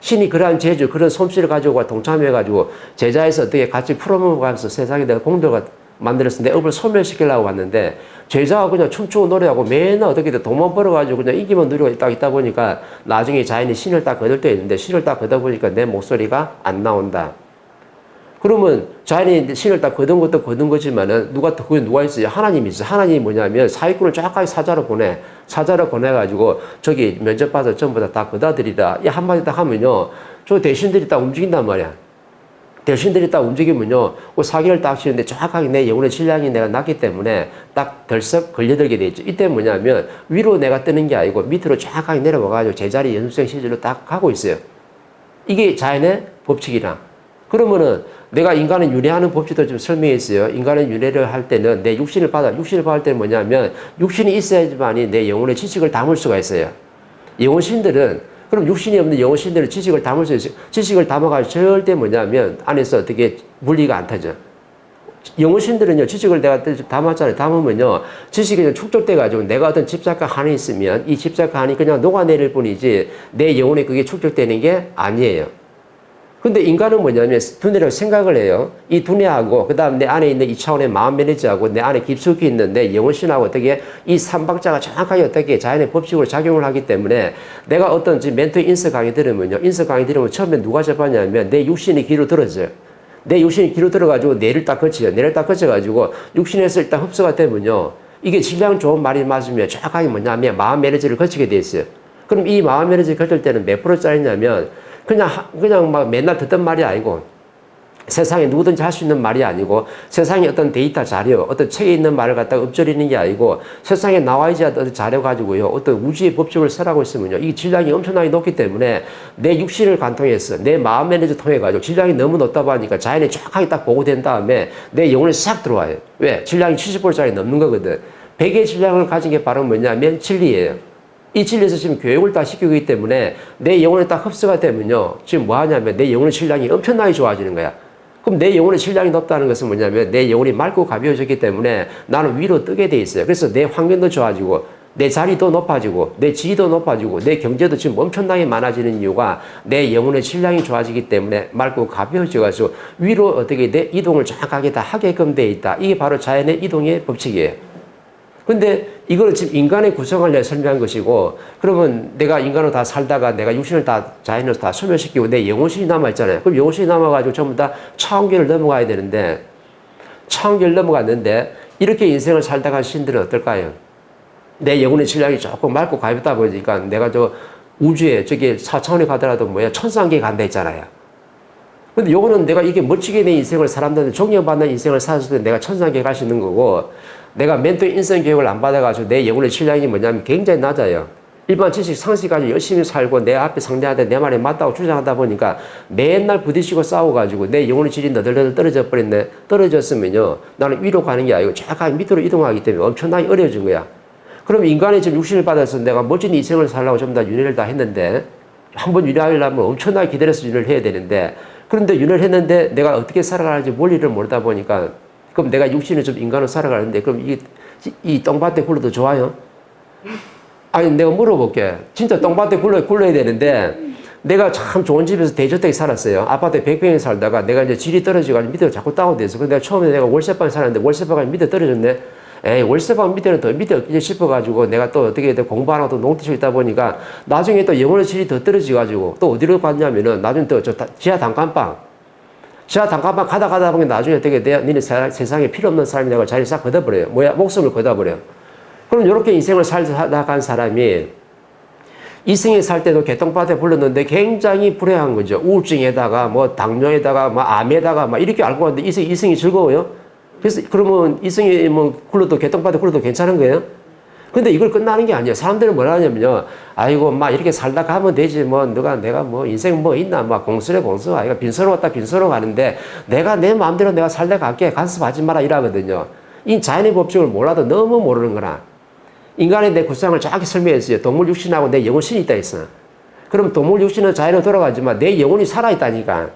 신이 그러한 재주, 그런 솜씨를 가지고 동참해가지고 제자에서 어떻게 같이 풀어먹어가면서 세상에 내가 만들어서 내 업을 소멸시키려고 왔는데 제자가 그냥 춤추고 노래하고 맨날 어떻게든 돈만 벌어가지고 그냥 인기만 누리고 딱 있다 보니까 나중에 자연이 신을 딱 거둘 때 있는데 신을 딱 거다 보니까 내 목소리가 안 나온다. 그러면 자연이 신을 딱 거둔 것도 거둔 거지만은 누가 더 그게 누가 있어요? 하나님이 있어. 하나님이 뭐냐면 사기꾼을 쫙까지 사자로 보내. 사자로 보내가지고 저기 면접 봐서 전부 다 다 거다들이라 이 한마디 딱 하면요. 저 대신들이 딱 움직인단 말이야. 대신들이 딱 움직이면요. 그 사기를 딱 치는데 정확하게 내 영혼의 질량이 내가 낮기 때문에 딱 덜썩 걸려들게 돼 있죠. 이때 뭐냐면 위로 내가 뜨는 게 아니고 밑으로 정확하게 내려와가지고 제자리 연습생 시절로 딱 가고 있어요. 이게 자연의 법칙이라. 그러면은 내가 인간은 윤회하는 법칙도 좀 설명했어요. 인간은 윤회를 할 때는 내 육신을 받아, 육신을 받을 때는 뭐냐면 육신이 있어야지만이 내 영혼의 지식을 담을 수가 있어요. 영혼신들은 그럼 육신이 없는 영혼신들은 지식을 담을 수 있어요. 지식을 담아가지고 절대 뭐냐면 안에서 어떻게 분리가 안 타죠. 영혼신들은요, 지식을 내가 담았잖아요. 담으면요, 지식이 축적돼가지고 내가 어떤 집착과 한이 있으면 이 집착과 한이 그냥 녹아내릴 뿐이지 내 영혼에 그게 축적되는 게 아니에요. 근데 인간은 뭐냐면 두뇌로 생각을 해요. 이 두뇌하고 그다음 내 안에 있는 이 차원의 마음 매니저하고 내 안에 깊숙이 있는 내 영혼신하고 어떻게 이 삼박자가 정확하게 어떻게 자연의 법칙으로 작용을 하기 때문에 내가 어떤 지금 멘토 인스 강의 들으면요. 인스 강의 들으면 처음에 누가 접하냐면 내 육신이 귀로 들어져요. 내 육신이 귀로 들어가지고 뇌를 딱 거쳐요. 뇌를 딱 거쳐가지고 육신에서 일단 흡수가 되면요. 이게 질량 좋은 말이 맞으면 정확하게 뭐냐면 마음 매니저를 거치게 돼 있어요. 그럼 이 마음 매니저를 거칠 때는 몇 프로 짜리냐면 그냥 하- 그냥 막 맨날 듣던 말이 아니고 세상에 누구든지 할 수 있는 말이 아니고 세상에 어떤 데이터 자료, 어떤 책에 있는 말을 갖다가 읊조리는 게 아니고 세상에 나와 있지 않은 자료 가지고요. 어떤 우주의 법칙을 설하고 있으면요. 이 질량이 엄청나게 높기 때문에 내 육신을 관통해서 내 마음 매니저 통해 가지고 질량이 너무 높다 보니까 자연에 정확하게 딱 보고된 다음에 내 영혼이 싹 들어와요. 왜? 질량이 70볼짜리 넘는 거거든. 100의 질량을 가진 게 바로 뭐냐면 진리예요. 이 진리에서 지금 교육을 다 시키고 있기 때문에 내 영혼에 딱 흡수가 되면요. 지금 뭐 하냐면 내 영혼의 질량이 엄청나게 좋아지는 거야. 그럼 내 영혼의 질량이 높다는 것은 뭐냐면 내 영혼이 맑고 가벼워졌기 때문에 나는 위로 뜨게 돼 있어요. 그래서 내 환경도 좋아지고 내 자리도 높아지고 내 지위도 높아지고 내 경제도 지금 엄청나게 많아지는 이유가 내 영혼의 질량이 좋아지기 때문에 맑고 가벼워져가지고 위로 어떻게 내 이동을 정확하게 다 하게끔 돼 있다. 이게 바로 자연의 이동의 법칙이에요. 근데 이거는 지금 인간의 구성을 내가 설명한 것이고 그러면 내가 인간으로 다 살다가 내가 육신을 다 자연으로 다 소멸시키고 내 영혼신이 남아있잖아요. 그럼 영혼신이 남아가지고 전부 다 차원계를 넘어가야 되는데 차원계를 넘어갔는데 이렇게 인생을 살다가 간 신들은 어떨까요? 내 영혼의 질량이 조금 맑고 가볍다 보니까 내가 저 우주에 저기 4차원에 가더라도 뭐야 천상계에 간다 했잖아요. 근데 요거는 내가 이게 멋지게 내 인생을 사람들한테 존경받는 인생을 살았을 때 내가 천상계에 갈 수 있는 거고 내가 멘토 인생 교육을 안 받아가지고 내 영혼의 질량이 뭐냐면 굉장히 낮아요. 일반 지식 상식 가지고 열심히 살고 내 앞에 상대한테 내 말이 맞다고 주장하다 보니까 맨날 부딪히고 싸워가지고 내 영혼의 질이 너덜너덜 떨어져 버렸네. 떨어졌으면요. 나는 위로 가는 게 아니고 정확하게 밑으로 이동하기 때문에 엄청나게 어려워진 거야. 그럼 인간의 지금 육신을 받아서 내가 멋진 인생을 살려고 전부 다 윤회를 다 했는데 한 번 윤회하려면 엄청나게 기다려서 윤회를 해야 되는데 그런데 윤회를 했는데 내가 어떻게 살아가는지 원리를 모르다 보니까 그럼 내가 육신을 좀 인간으로 살아가는데 그럼 이, 이 똥밭에 굴러도 좋아요? 아니 내가 물어볼게. 진짜 똥밭에 굴러, 굴러야 되는데 내가 참 좋은 집에서 대저택에 살았어요. 아파트에 100평에 살다가 내가 이제 질이 떨어져가지고 밑으로 자꾸 다운돼서 근데 내가 처음에 내가 월세방에 살았는데 월세방이 밑에 떨어졌네. 에이 월세방 밑에는 더 밑에 이제 싶어가지고 내가 또 어떻게 든 공부 안 하고 농티치고 있다 보니까 나중에 또 영혼의 질이 더 떨어져가지고 또 어디로 갔냐면은 나중에 또 저 지하 단칸방 지하 단칸방 가다 가다 보면 나중에 어떻게 돼? 니네 세- 세상에 필요 없는 사람이 내가 자리 싹 걷어버려요. 뭐야 목숨을 걷어버려. 그럼 이렇게 인생을 살다 간 사람이 이승에 살 때도 개똥밭에 불렀는데 굉장히 불행한 거죠. 우울증에다가 뭐 당뇨에다가 뭐 암에다가 막 이렇게 앓고 왔는데 이승, 이승이 즐거워요? 그래서 그러면 이승이 뭐 굴러도 개똥밭에 굴러도 괜찮은 거예요? 근데 이걸 끝나는 게 아니에요. 사람들은 뭐라 하냐면요. 아이고, 막 이렇게 살다 가면 되지. 뭐, 누가, 내가 뭐, 인생 뭐 있나. 막 공수래 공수. 아이가 빈소로 왔다 빈소로 가는데 내가 내 마음대로 내가 살다 갈게. 간섭하지 마라. 이러거든요. 이 자연의 법칙을 몰라도 너무 모르는 거나. 인간의 내 구상을 정확히 설명했어요. 동물 육신하고 내 영혼신이 있다 했어. 그럼 동물 육신은 자연으로 돌아가지만 내 영혼이 살아있다니까.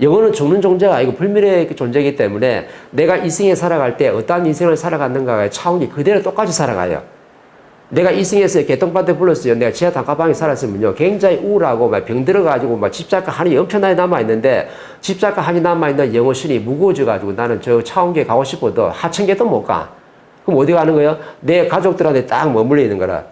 영혼은 죽는 존재가 아니고 불멸의 존재이기 때문에 내가 이생에 살아갈 때 어떠한 인생을 살아갔는가의 차원이 그대로 똑같이 살아가요. 내가 이승에서 개똥밭에 불렀어요. 내가 지하 단가방에 살았으면요. 굉장히 우울하고 막 병들어가지고 막 집작가 한이 엄청나게 남아있는데 집작가 한이 남아있는 영어신이 무거워져가지고 나는 저 차원계 가고 싶어도 하천계도 못 가. 그럼 어디 가는 거예요? 내 가족들한테 딱 머물러 있는 거라.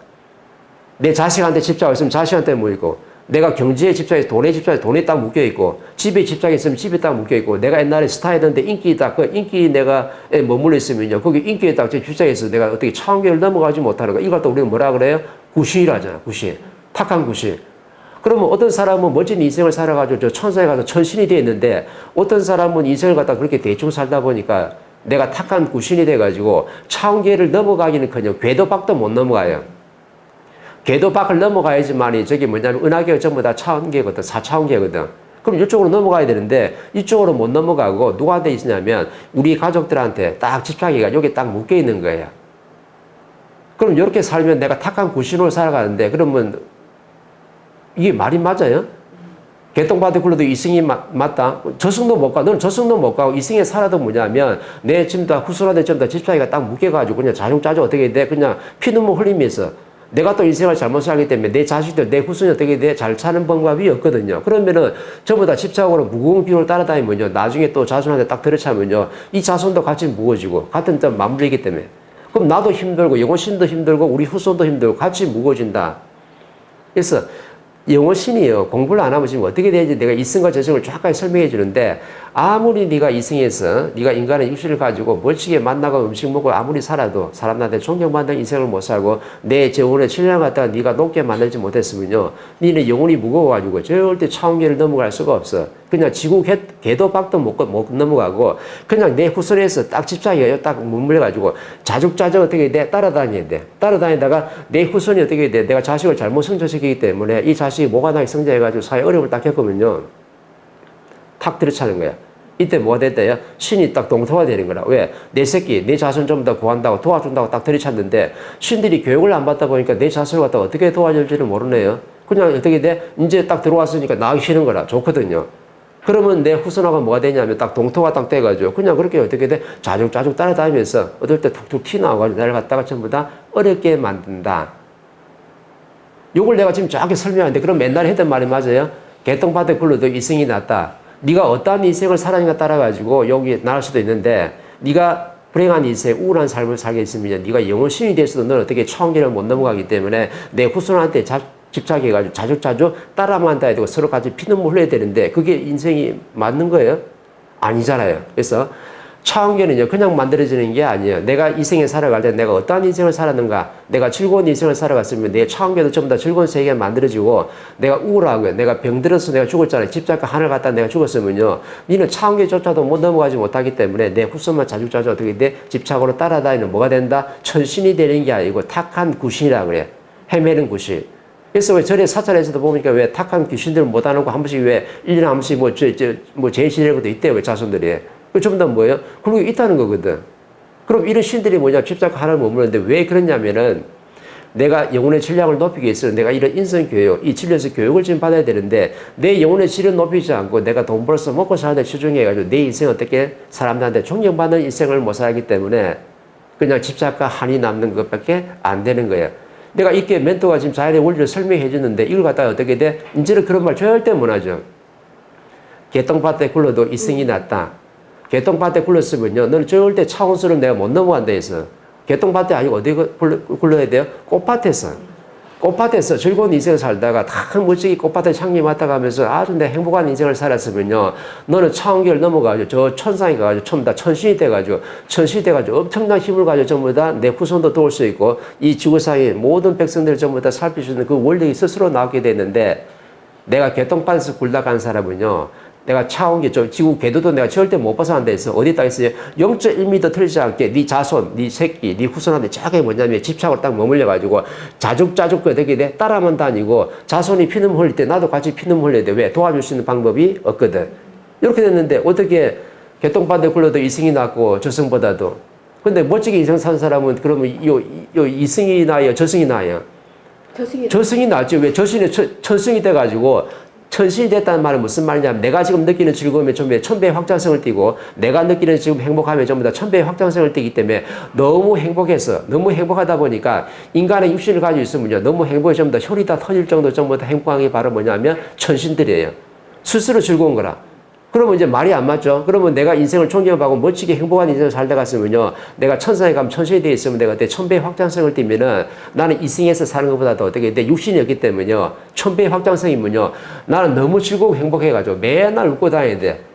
내 자식한테 집착 있으면 자식한테 모이고 내가 경제에 집착해서 돈에 집착해서 돈에 딱 묶여 있고 집에 집착했으면 집에 딱 묶여 있고 내가 옛날에 스타였는데 인기 딱그 인기 내가 에 머물러 있으면요 거기 인기에 딱 집착해서 내가 어떻게 차원계를 넘어가지 못하는 거 이걸 또 우리가 뭐라 그래요? 구신이라잖아 구신 탁한 구신 그러면 어떤 사람은 멋진 인생을 살아가지고 저 천사에 가서 천신이 되어 있는데 어떤 사람은 인생을 갖다 그렇게 대충 살다 보니까 내가 탁한 구신이 돼가지고 차원계를 넘어가기는커녕 궤도박도 못 넘어가요. 궤도 밖을 넘어가야지만이 저기 뭐냐면 은하계가 전부 다 차원계거든, 사차원계거든. 그럼 이쪽으로 넘어가야 되는데 이쪽으로 못 넘어가고 누구한테 있으냐면 우리 가족들한테 딱 집착이가 여기 딱 묶여 있는 거예요. 그럼 이렇게 살면 내가 탁한 구신으로 살아가는데 그러면 이게 말이 맞아요? 개똥밭에 굴러도 이승이 마- 맞다? 저승도 못 가. 너는 저승도 못 가고 이승에 살아도 뭐냐면 내 지금 다 후순한테 전부 다 집착이가 딱 묶여가지고 그냥 자중자중 어떻게 돼? 그냥 피눈물 흘리면서 내가 또 인생을 잘못 살기 때문에 내 자식들, 내 후손이 어떻게 돼? 잘 사는 방법이 없거든요. 그러면은 전부 다 집착으로 무거운 비용을 따라다니면요. 나중에 또 자손한테 딱 들어차면요. 이 자손도 같이 무거워지고 같은 점 맞물리기 때문에. 그럼 나도 힘들고 영혼신도 힘들고 우리 후손도 힘들고 같이 무거워진다. 그래서 영어신이요. 공부를 안 하면 지금 어떻게 되는지 내가 이승과 저승을 정확하게 설명해 주는데 아무리 네가 이승에서 네가 인간의 육신을 가지고 멀찍이 만나고 음식 먹고 아무리 살아도 사람들한테 존경받는 인생을 못 살고 내 재혼의 신뢰를 갖다가 네가 높게 만들지 못했으면요. 니는 영혼이 무거워가지고 절대 차원계를 넘어갈 수가 없어. 그냥 지구 궤, 궤도 밖도 못, 넘어가고 그냥 내 후손에서 딱 집착해요. 딱 머물러가지고 자죽자죽 어떻게 돼? 따라다녀야 돼. 따라다니다가 내 후손이 어떻게 돼? 내가 자식을 잘못 성장시키기 때문에 이 자식이 모가나게 성장해가지고 사회 어려움을 딱 겪으면요. 탁 들이차는 거야. 이때 뭐가 됐대요? 신이 딱 동토가 되는 거라. 왜? 내 새끼, 내 자손 좀 더 구한다고 도와준다고 딱 들이찼는데 신들이 교육을 안 받다 보니까 내 자손을 갖다 어떻게 도와줄지를 모르네요. 그냥 어떻게 돼? 이제 딱 들어왔으니까 싫은 거라. 좋거든요. 그러면 내 후손하고 뭐가 되냐면 딱 동토가 딱 돼가지고 그냥 그렇게 어떻게 돼? 자죽자죽 따라다니면서 어떨 때 툭툭 튀나와가지고 나를 갖다가 전부 다 어렵게 만든다. 요걸 내가 지금 정확히 설명하는데 그럼 맨날 했던 말이 맞아요? 개똥밭에 굴러도 이승이 낫다. 네가 어떠한 인생을 살았는가 따라가지고 여기 나을 수도 있는데 네가 불행한 인생, 우울한 삶을 살게 있으면 네가 영혼신이 됐어도 너는 어떻게 차원계를 못 넘어가기 때문에 내 후손한테 자, 집착해가지고 자주자주 따라만 다야 되고 서로 같이 피눈물 흘려야 되는데 그게 인생이 맞는 거예요? 아니잖아요. 그래서 차원계는요, 그냥 만들어지는 게 아니에요. 내가 이 생에 살아갈 때 내가 어떠한 인생을 살았는가, 내가 즐거운 인생을 살아갔으면 내 차원계도 전부 다 즐거운 세계가 만들어지고, 내가 우울하고요, 내가 병들어서 내가 죽었잖아요. 집착과 하늘 갖다 내가 죽었으면요, 니는 차원계조차도 못 넘어가지 못하기 때문에 내 후손만 자주자주 어떻게 돼? 집착으로 따라다니는 뭐가 된다? 천신이 되는 게 아니고 탁한 구신이라 그래. 헤매는 구신. 그래서 왜 절에 사찰에서도 보니까 왜 탁한 귀신들 못 하는 거한 번씩 왜 1년에 한 번씩 뭐, 저, 저, 뭐 것도 있대요. 왜 자손들이. 그 전부 다 뭐예요? 그런 게 있다는 거거든. 그럼 이런 신들이 뭐냐? 집착 하나를 머무르는데 왜 그러냐면은 내가 영혼의 질량을 높이기 위해서 내가 이런 인성 교육, 이 진료에서 교육을 지금 받아야 되는데 내 영혼의 질을 높이지 않고 내가 돈 벌어서 먹고 사는데 치중해가지고 내 인생 어떻게 사람들한테 존경받는 인생을 못 살기 때문에 그냥 집착과 한이 남는 것밖에 안 되는 거예요. 내가 이렇게 멘토가 지금 자연의 원리를 설명해 주는데 이걸 갖다가 어떻게 돼? 이제는 그런 말 절대 못 하죠. 개똥밭에 굴러도 이승이 났다. 개똥밭에 굴렀으면요. 너는 절대 차원수를 내가 못 넘어간다 해서. 개똥밭에 아니고 어디 굴러, 굴러야 돼요? 꽃밭에서. 꽃밭에서 즐거운 인생을 살다가 다 멋지게 꽃밭에 향기 맡아가면서 아주 내 행복한 인생을 살았으면요. 너는 차원계를 넘어가지고 저 천상에 가가지고 전부 다 천신이 돼가지고 천신이 돼가지고 엄청난 힘을 가지고 전부 다 내 후손도 도울 수 있고 이 지구상의 모든 백성들 전부 다 살피주는 그 원력이 스스로 나오게 되는데 내가 개똥밭에서 굴다 간 사람은요. 내가 차원계, 저 지구 궤도도 내가 절대 못 벗어난다 해서 어디다 있어요? 0.1m 틀리지 않게 네 자손, 네 새끼, 네 후손한테 쫙게 뭐냐면 집착으로 딱 머물려가지고 자죽자죽 어떻게 돼? 따라만 다니고 자손이 피눈 흘릴 때 나도 같이 피눈 흘려야 돼. 왜? 도와줄 수 있는 방법이 없거든. 이렇게 됐는데 어떻게 개똥밭에 굴러도 이승이 낫고 저승보다도. 근데 멋지게 인생 산 사람은 그러면 요, 요 이승이 나요? 저승이 나요? 저승이 저승이 낫죠. 왜? 저승이 천- 천승이 돼가지고 천신이 됐다는 말은 무슨 말이냐면 내가 지금 느끼는 즐거움이 전부 다 천배의 확장성을 띠고 내가 느끼는 지금 행복함이 전부 다 천배의 확장성을 띠기 때문에 너무 행복해서 너무 행복하다 보니까 인간의 육신을 가지고 있으면요. 너무 행복해 전부 다 혈이 다 터질 정도 전부 다 행복한 게 바로 뭐냐면 천신들이에요. 스스로 즐거운 거라 그러면 이제 말이 안 맞죠. 그러면 내가 인생을 존경하고 멋지게 행복한 인생을 살다 갔으면요. 내가 천상에 가면 천신이 되어 있으면 내가 그때 천배의 확장성을 띠면은 나는 이승에서 사는 것보다 더 어떻게 내 육신이 없기 때문에요. 천배의 확장성이면요. 나는 너무 즐거워 행복해가지고 맨날 웃고 다녀야 돼.